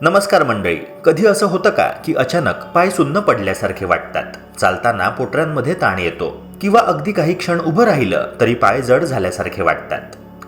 नमस्कार मंडळी कधी असं होतं का की अचानक पाय सुन्न पडल्यासारखे वाटतात? चालताना पोटऱ्यांमध्ये ताण येतो किंवा अगदी काही क्षण उभं राहिलं तरी पाय जड झाल्यासारखे वाटतात.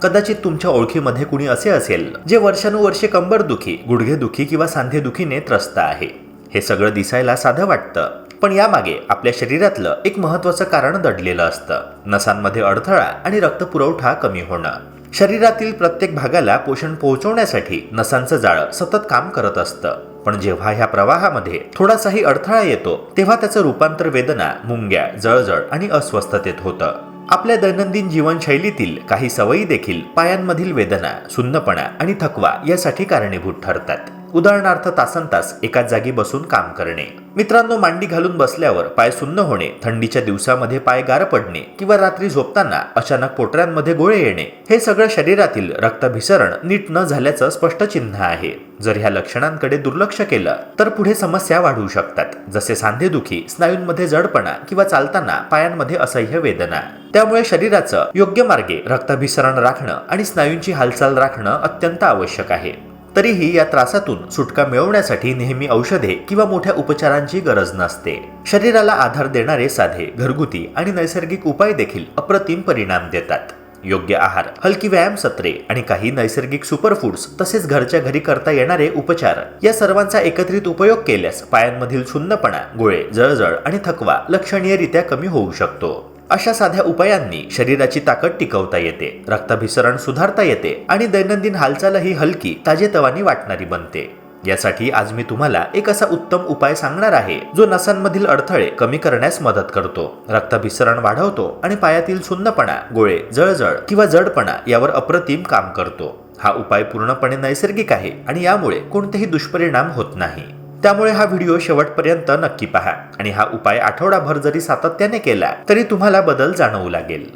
कदाचित तुमच्या ओळखीमध्ये कुणी असे असेल जे वर्षानुवर्षे कंबरदुखी गुडघेदुखी किंवा सांधेदुखीने त्रस्त आहे. हे सगळं दिसायला साधं वाटतं पण यामागे आपल्या शरीरातलं एक महत्वाचं कारण दडलेलं असतं. नसांमध्ये अडथळा आणि रक्तपुरवठा कमी होणं. शरीरातील प्रत्येक भागाला पोषण पोहोचवण्यासाठी नसांचं जाळं सतत काम करत असतं. पण जेव्हा ह्या प्रवाहामध्ये थोडासाही अडथळा येतो तेव्हा त्याचं रूपांतर वेदना मुंग्या जळजळ आणि अस्वस्थतेत होतं. आपल्या दैनंदिन जीवनशैलीतील काही सवयी देखील पायांमधील वेदना सुन्नपणा आणि थकवा यासाठी कारणीभूत ठरतात. उदाहरणार्थ तासन तास एकाच जागी बसून काम करणे. मित्रांनो मांडी घालून बसल्यावर पाय सुन्न होणे थंडीच्या दिवसामध्ये पाय गार पडणे किंवा रात्री झोपताना अचानक पोटऱ्यांमध्ये गोळे येणे हे सगळं शरीरातील रक्तभिसरण नीट न झाल्याचं स्पष्ट चिन्ह आहे. जर ह्या लक्षणांकडे दुर्लक्ष केलं तर पुढे समस्या वाढू शकतात. जसे सांधेदुखी स्नायूंमध्ये जडपणा किंवा चालताना पायांमध्ये असह्य वेदना. त्यामुळे शरीराचं योग्य मार्गे रक्ताभिसरण राखणं आणि स्नायूंची हालचाल राखणं अत्यंत आवश्यक आहे. तरीही या त्रासातून सुटका मिळवण्यासाठी नेहमी औषधे किंवा मोठ्या उपचारांची गरज नसते. शरीराला आधार देणारे साधे घरगुती आणि नैसर्गिक उपाय देखील अप्रतिम परिणाम देतात. योग्य आहार हलकी व्यायाम सत्रे आणि काही नैसर्गिक सुपरफूड्स तसेच घरच्या घरी करता येणारे उपचार या सर्वांचा एकत्रित उपयोग केल्यास पायांमधील सुन्नपणा गोळे जळजळ आणि थकवा लक्षणीयरित्या कमी होऊ शकतो. अशा साध्या उपायांनी शरीराची ताकद टिकवता येते. रक्ताभिसरण सुधारता येते आणि दैनंदिन हालचालही हलकी ताजेतवानी वाटणारी बनते. यासाठी आज मी तुम्हाला एक असा उत्तम उपाय सांगणार आहे जो नसांमधील अडथळे कमी करण्यास मदत करतो. रक्ताभिसरण वाढवतो आणि पायातील सुन्नपणा गोळे जळजळ किंवा जडपणा यावर अप्रतिम काम करतो. हा उपाय पूर्णपणे नैसर्गिक आहे आणि यामुळे कोणतेही दुष्परिणाम होत नाही. त्यामुळे हा व्हिडिओ शेवटपर्यंत नक्की पहा आणि हा उपाय आठवडाभर जरी सातत्याने केला तरी तुम्हाला बदल जाणवू लागेल.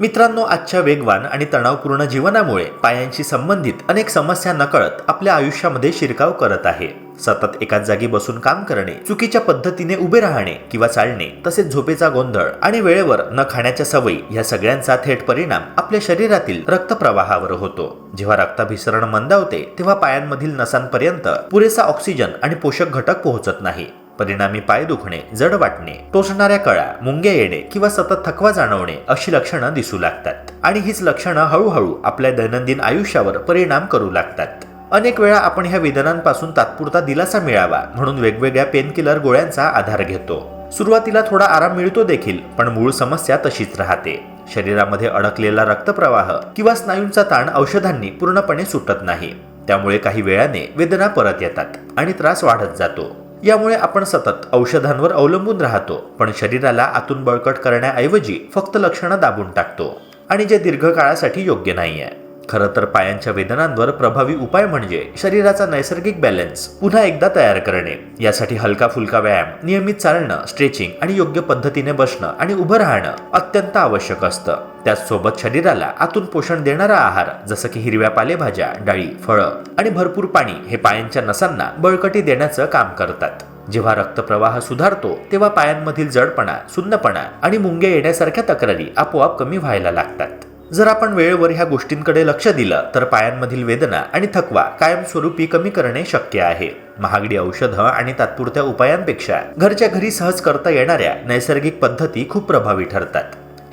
मित्रांनो आजच्या वेगवान आणि तणावपूर्ण जीवनामुळे पायांशी संबंधित अनेक समस्या नकळत आपल्या आयुष्यामध्ये शिरकाव करत आहे. सतत एकाच जागी बसून काम करणे चुकीच्या पद्धतीने उभे राहणे किंवा चालणे तसेच झोपेचा गोंधळ आणि वेळेवर न खाण्याच्या सवयी या सगळ्यांचा थेट परिणाम आपल्या शरीरातील रक्तप्रवाहावर होतो. जेव्हा रक्ताभिसरण मंदावते तेव्हा पायांमधील नसांपर्यंत पुरेसा ऑक्सिजन आणि पोषक घटक पोहोचत नाही. परिणामी पाय दुखणे जड वाटणे टोचणाऱ्या कळा मुंग्या येणे किंवा सतत थकवा जाणवणे अशी लक्षणं दिसू लागतात. आणि हीच लक्षणं हळूहळू आपल्या दैनंदिन आयुष्यावर परिणाम करू लागतात. अनेक वेळा आपण ह्या वेदनांपासून तात्पुरता दिलासा मिळावा म्हणून वेगवेगळ्या पेनकिलर गोळ्यांचा आधार घेतो. सुरुवातीला थोडा आराम मिळतो देखील पण मूळ समस्या तशीच राहते. शरीरामध्ये अडकलेला रक्तप्रवाह किंवा स्नायूंचा ताण औषधांनी पूर्णपणे सुटत नाही. त्यामुळे काही वेळाने वेदना परत येतात आणि त्रास वाढत जातो. यामुळे आपण सतत औषधांवर अवलंबून राहतो पण शरीराला आतून बळकट करण्याऐवजी फक्त लक्षणं दाबून टाकतो आणि जे दीर्घकाळासाठी योग्य नाही आहे खरं तर पायांच्या वेदनांवर प्रभावी उपाय म्हणजे शरीराचा नैसर्गिक बॅलन्स पुन्हा एकदा तयार करणे. यासाठी हलका फुलका व्यायाम नियमित चालणं स्ट्रेचिंग आणि योग्य पद्धतीने बसणं आणि उभं राहणं अत्यंत आवश्यक असतं. त्याचसोबत शरीराला आतून पोषण देणारा आहार जसं की हिरव्या पालेभाज्या डाळी फळं आणि भरपूर पाणी हे पायांच्या नसांना बळकटी देण्याचं काम करतात. जेव्हा रक्तप्रवाह सुधारतो तेव्हा पायांमधील जडपणा सुन्नपणा आणि मुंग्या येण्यासारख्या तक्रारी आपोआप कमी व्हायला लागतात. जर आपण वेळेवर ह्या गोष्टींकडे लक्ष दिलं तर पायांमधील वेदना आणि थकवा कायमस्वरूपी कमी करणे शक्य आहे. महागडी औषधं आणि तात्पुरत्या उपायांपेक्षा घरच्या घरी सहज करता येणाऱ्या नैसर्गिक पद्धती खूप प्रभावी ठरतात.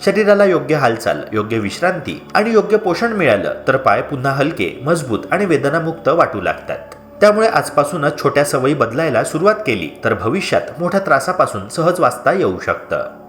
शरीराला योग्य हालचाल योग्य विश्रांती आणि योग्य पोषण मिळालं तर पाय पुन्हा हलके मजबूत आणि वेदनामुक्त वाटू लागतात. त्यामुळे आजपासूनच छोट्या सवयी बदलायला सुरुवात केली तर भविष्यात मोठ्या त्रासापासून सहज वाचता येऊ शकतं.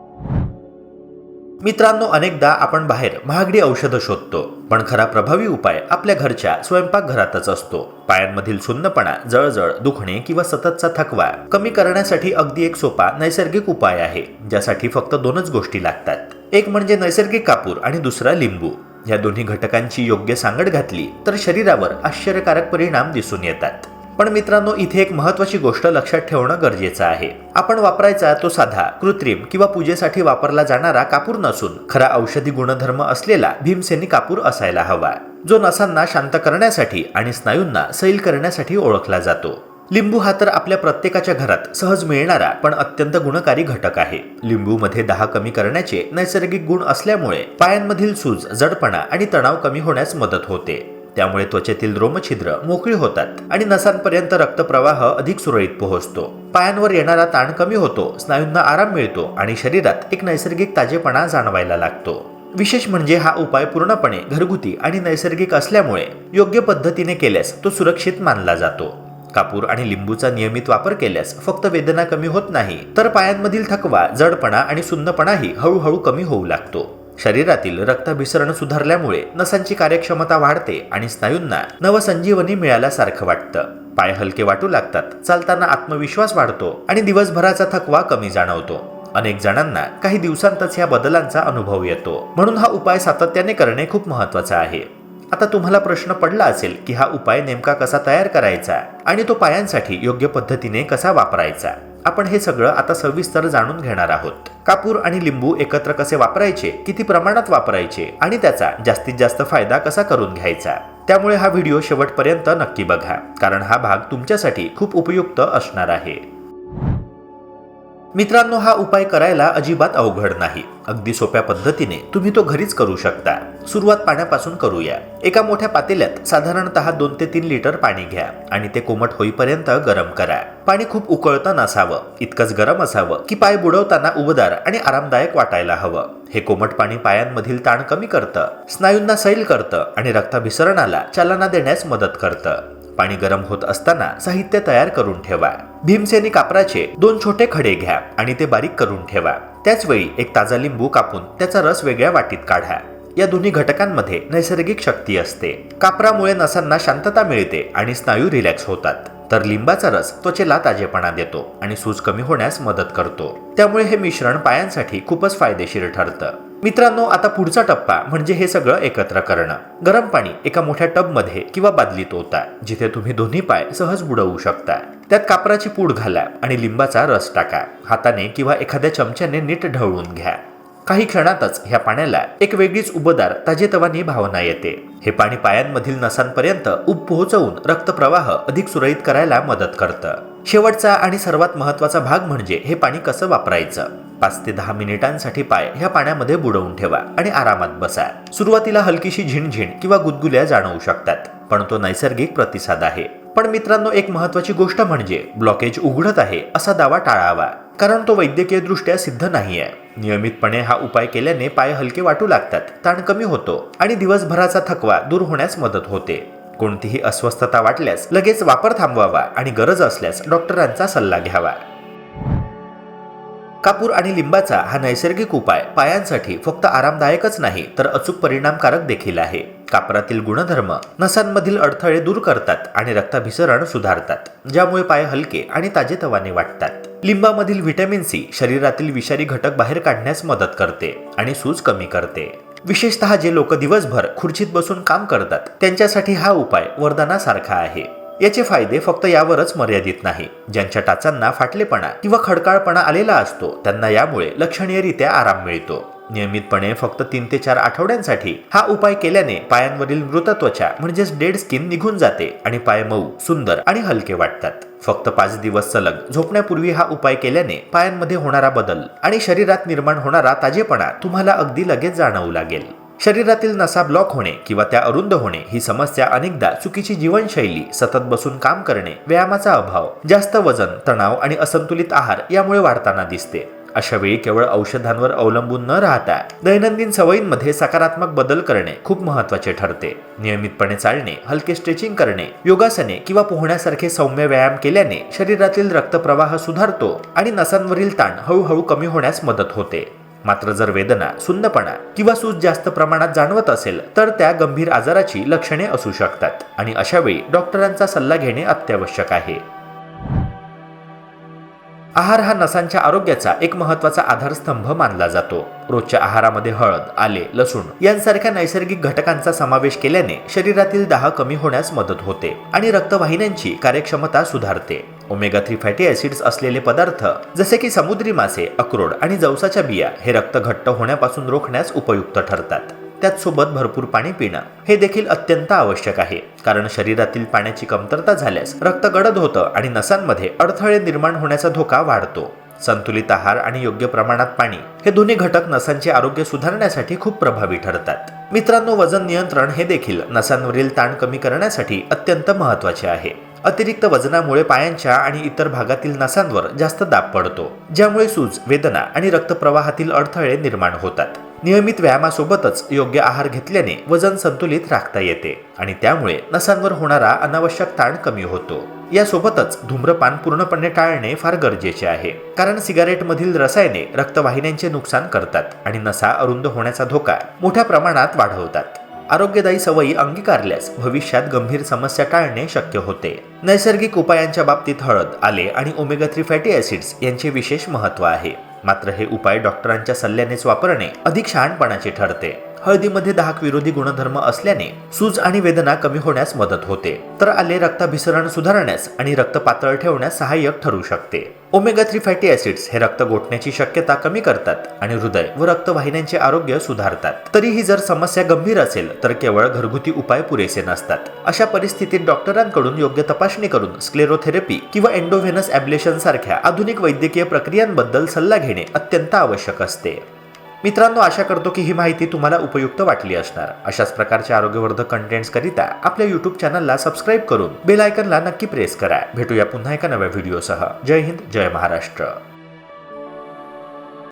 मित्रांनो अनेकदा आपण बाहेर महागडी औषधं शोधतो पण खरा प्रभावी उपाय आपल्या घरच्या स्वयंपाकघरातच असतो. पायांमधील सुन्नपणा जळजळ दुखणे किंवा सततचा थकवा कमी करण्यासाठी अगदी एक सोपा नैसर्गिक उपाय आहे ज्यासाठी फक्त दोनच गोष्टी लागतात. एक म्हणजे नैसर्गिक कापूर आणि दुसरा लिंबू. या दोन्ही घटकांची योग्य सांगड घातली तर शरीरावर आश्चर्यकारक परिणाम दिसून येतात. पण मित्रांनो इथे एक महत्वाची गोष्ट लक्षात ठेवणं गरजेचं आहे. आपण वापरायचा तो साधा कृत्रिम किंवा पूजेसाठी वापरला जाणारा कापूर नसून खरा औषधी गुणधर्म असलेला भीमसेनी कापूर असायला हवा. जो नसांना शांत करण्यासाठी आणि स्नायूंना सैल करण्यासाठी ओळखला जातो. लिंबू हा तर आपल्या प्रत्येकाच्या घरात सहज मिळणारा पण अत्यंत गुणकारी घटक आहे. लिंबूमध्ये दाह कमी करण्याचे नैसर्गिक गुण असल्यामुळे पायांमधील सूज जडपणा आणि तणाव कमी होण्यास मदत होते. त्यामुळे त्वचेतील रोमछिद्र मोकळी होतात आणि नसांपर्यंत रक्तप्रवाह अधिक सुरळीत पोहोचतो. पायांवर येणारा ताण कमी होतो स्नायूंना आराम मिळतो आणि शरीरात एक नैसर्गिक ताजेपणा जाणवायला लागतो. विशेष म्हणजे हा उपाय पूर्णपणे घरगुती आणि नैसर्गिक असल्यामुळे योग्य पद्धतीने केल्यास तो सुरक्षित मानला जातो. कापूर आणि लिंबूचा नियमित वापर केल्यास फक्त वेदना कमी होत नाही तर पायांमधील थकवा जडपणा आणि सुन्नपणाही हळूहळू कमी होऊ लागतो. शरीरातील रक्ताभिसरण सुधारल्यामुळे नसांची कार्यक्षमता वाढते आणि स्नायूंना नवसंजीवनी मिळाल्यासारखं वाटतं. पाय हलके वाटू लागतात चालताना आत्मविश्वास वाढतो आणि दिवसभराचा थकवा कमी जाणवतो. अनेक जणांना काही दिवसांतच या बदलांचा अनुभव येतो. म्हणून हा उपाय सातत्याने करणे खूप महत्त्वाचा आहे. आता तुम्हाला प्रश्न पडला असेल की हा उपाय नेमका कसा तयार करायचा आणि तो पायांसाठी योग्य पद्धतीने कसा वापरायचा? आपण हे सगळं आता सविस्तर जाणून घेणार आहोत. कापूर आणि लिंबू एकत्र कसे वापरायचे किती प्रमाणात वापरायचे आणि त्याचा जास्तीत जास्त फायदा कसा करून घ्यायचा त्यामुळे हा व्हिडिओ शेवटपर्यंत नक्की बघा कारण हा भाग तुमच्यासाठी खूप उपयुक्त असणार आहे. मित्रांनो हा उपाय करायला अजिबात अवघड नाही. अगदी सोप्या पद्धतीने तुम्ही तो घरीच करू शकता. सुरुवात पाण्यापासून करूया. एका मोठ्या पातेल्यात साधारणतः दोन ते तीन लिटर पाणी घ्या आणि ते कोमट होईपर्यंत गरम करा. पाणी खूप उकळतं नसावं इतकंच गरम असावं की पाय बुडवताना उबदार आणि आरामदायक वाटायला हवं. हे कोमट पाणी पायांमधील ताण कमी करतं स्नायूंना सैल करतं आणि रक्ताभिसरणाला चालना देण्यास मदत करतं. पाणी गरम होत असताना साहित्य तयार करून ठेवा. भीमसेनी कापराचे दोन छोटे खडे घ्या आणि ते बारीक करून ठेवा. त्याचवेळी एक ताजा लिंबू कापून त्याचा रस वेगळ्या वाटीत काढा. या दोन्ही घटकांमध्ये नैसर्गिक शक्ती असते. कापरामुळे नसांना शांतता मिळते आणि स्नायू रिलॅक्स होतात. तर लिंबाचा रस त्वचेला ताजेपणा देतो आणि सूज कमी होण्यास मदत करतो. त्यामुळे हे मिश्रण पायांसाठी खूपच फायदेशीर ठरतं. मित्रांनो आता पुढचा टप्पा म्हणजे हे सगळं एकत्र करणं. गरम पाणी एका मोठ्या टबमध्ये किंवा बादलीत ओता जिथे तुम्ही दोन्ही पाय सहज बुडवू शकता त्यात कापराची पूड घाला आणि लिंबाचा रस टाका हाताने किंवा एखाद्या चमच्याने नीट ढवळून घ्या. काही क्षणातच ह्या पाण्याला एक वेगळीच उबदार ताजेतवानी भावना येते. हे पाणी पायांमधील नसांपर्यंत उब पोहोचवून रक्तप्रवाह अधिक सुरळीत करायला मदत करतं. शेवटचा आणि सर्वात महत्त्वाचा भाग म्हणजे हे पाणी कसं वापरायचं? पाच ते दहा मिनिटांसाठी पाय ह्या पाण्यामध्ये बुडवून ठेवा आणि आरामात बसा. सुरुवातीला हलकीशी झिणझिण किंवा गुदगुल्या जाणवू शकतात पण तो नैसर्गिक प्रतिसाद आहे. पण मित्रांनो एक महत्वाची गोष्ट म्हणजे ब्लॉकेज उघडत आहे असा दावा टाळावा. कारण तो वैद्यकीय दृष्ट्या सिद्ध आहे नियमितपणे हा उपाय केल्याने पाय हलके वाटू लागतात ताण कमी होतो आणि दिवसभराचा थकवा दूर होण्यास मदत होते. कोणतीही अस्वस्थता वाटल्यास लगेच वापर थांबवावा आणि गरज असल्यास डॉक्टरांचा सल्ला घ्यावा. कापूर आणि लिंबाचा हा नैसर्गिक उपाय पायांसाठी फक्त आरामदायकच नाही तर अचूक परिणामकारक देखील आहे. कापरातील गुणधर्म नसांमधील अडथळे दूर करतात आणि रक्ताभिसरण सुधारतात ज्यामुळे पाय हलके आणि ताजेतवाने वाटतात. लिंबामधील व्हिटॅमिन सी शरीरातील विषारी घटक बाहेर काढण्यास मदत करते आणि सूज कमी करते. विशेषतः जे लोक दिवसभर खुर्चीत बसून काम करतात त्यांच्यासाठी हा उपाय वरदानासारखा आहे. याचे फायदे फक्त यावरच मर्यादित नाही. ज्यांच्या टाचांना फाटलेपणा किंवा खडकाळपणा आलेला असतो त्यांना यामुळे लक्षणीयरित्या आराम मिळतो. नियमितपणे फक्त तीन ते चार आठवड्यांसाठी हा उपाय केल्याने पायांवरील मृत त्वचा म्हणजेच डेड स्किन निघून जाते आणि पाय मऊ सुंदर आणि हलके वाटतात. फक्त पाच दिवस सलग झोपण्यापूर्वी हा उपाय केल्याने पायांमध्ये होणारा बदल आणि शरीरात निर्माण होणारा ताजेपणा तुम्हाला अगदी लगेच जाणवू लागेल. शरीरातील नसा ब्लॉक होणे किंवा त्या अरुंद होणे ही समस्या अनेकदा चुकीची जीवनशैली सतत बसून काम करणे व्यायामाचा अभाव जास्त वजन तणाव आणि असंतुलित आहार यामुळे वाढताना दिसते. अशा वेळी केवळ औषधांवर अवलंबून न राहता दैनंदिन सवयींमध्ये सकारात्मक बदल करणे खूप महत्त्वाचे ठरते. नियमितपणे चालणे हलके स्ट्रेचिंग करणे योगासने किंवा पोहण्यासारखे सौम्य व्यायाम केल्याने शरीरातील रक्तप्रवाह सुधारतो आणि नसांवरील ताण हळूहळू कमी होण्यास मदत होते. मात्र जर वेदना सुन्नपणा किंवा सूज जास्त प्रमाणात जाणवत असेल तर त्या गंभीर आजाराची लक्षणे असू शकतात आणि अशा वेळी डॉक्टरांचा सल्ला घेणे अत्यावश्यक आहे. आहार हा नसांच्या आरोग्याचा एक महत्त्वाचा आधारस्तंभ मानला जातो. रोजच्या आहारामध्ये हळद आले लसूण यांसारख्या नैसर्गिक घटकांचा समावेश केल्याने शरीरातील दाह कमी होण्यास मदत होते आणि रक्तवाहिन्यांची कार्यक्षमता सुधारते. ओमेगा थ्री फॅटी ऍसिड्स असलेले पदार्थ जसे की समुद्री मासे अक्रोड आणि जवसाच्या बिया हे रक्त घट्ट होण्यापासून रोखण्यास उपयुक्त ठरतात. त्याचसोबत भरपूर पाणी पिणं. हे देखील अत्यंत आवश्यक आहे. कारण शरीरातील पाण्याची कमतरता झाल्यास रक्त गडद होतं आणि नसांमध्ये अडथळे निर्माण होण्याचा धोका वाढतो. संतुलित आहार आणि योग्य प्रमाणात पाणी हे दोन्ही घटक नसांचे आरोग्य सुधारण्यासाठी खूप प्रभावी ठरतात. मित्रांनो वजन नियंत्रण हे देखील नसांवरील ताण कमी करण्यासाठी अत्यंत महत्त्वाचे आहे. अतिरिक्त वजनामुळे पायांच्या आणि इतर भागातील नसांवर जास्त दाब पडतो ज्यामुळे सूज वेदना आणि रक्तप्रवाहातील अडथळे निर्माण होतात. नियमित व्यायामासोबतच योग्य आहार घेतल्याने वजन संतुलित राखता येते आणि त्यामुळे नसांवर होणारा अनावश्यक ताण कमी होतो. यासोबतच धूम्रपान पूर्णपणे टाळणे फार गरजेचे आहे कारण सिगारेटमधील रसायने रक्तवाहिन्यांचे नुकसान करतात आणि नसा अरुंद होण्याचा धोका मोठ्या प्रमाणात वाढवतात. आरोग्यदायी सवयी अंगीकारल्यास भविष्यात गंभीर समस्या टाळणे शक्य होते. नैसर्गिक उपायांच्या बाबतीत हळद आले आणि ओमेगा थ्री फॅटी ऍसिड्स यांचे विशेष महत्त्व आहे. मात्र हे उपाय डॉक्टरांच्या सल्ल्यानेच वापरणे अधिक शहाणपणाचे ठरते. हळदीमध्ये दाहक विरोधी गुणधर्म असल्याने सूज आणि वेदना कमी होण्यास मदत होते. तर आले रक्ताभिसरण सुधारण्यास आणि रक्त पातळ ठेवण्यास सहाय्यक ठरू शकते. ओमेगा थ्री फॅटी ऍसिड्स हे रक्त गोठण्याची शक्यता कमी करतात आणि हृदय व रक्तवाहिन्यांचे आरोग्य सुधारतात. तरीही जर समस्या गंभीर असेल तर केवळ घरगुती उपाय पुरेसे नसतात. अशा परिस्थितीत डॉक्टरांकडून योग्य तपासणी करून स्क्लेरोथेरपी किंवा एन्डोव्हेनस ॲब्लेशन सारख्या आधुनिक वैद्यकीय प्रक्रियांबद्दल सल्ला घेणे अत्यंत आवश्यक असते. मित्रांनो आशा करतो की ही माहिती तुम्हाला उपयुक्त वाटली असणार. अशाच प्रकारच्या आरोग्यवर्धक कंटेंट्सकरिता आपल्या यूट्यूब चॅनलला सबस्क्राईब करून बेल आयकनला नक्की प्रेस करा. भेटूया पुन्हा एका नव्या व्हिडिओसह जय हिंद जय महाराष्ट्र.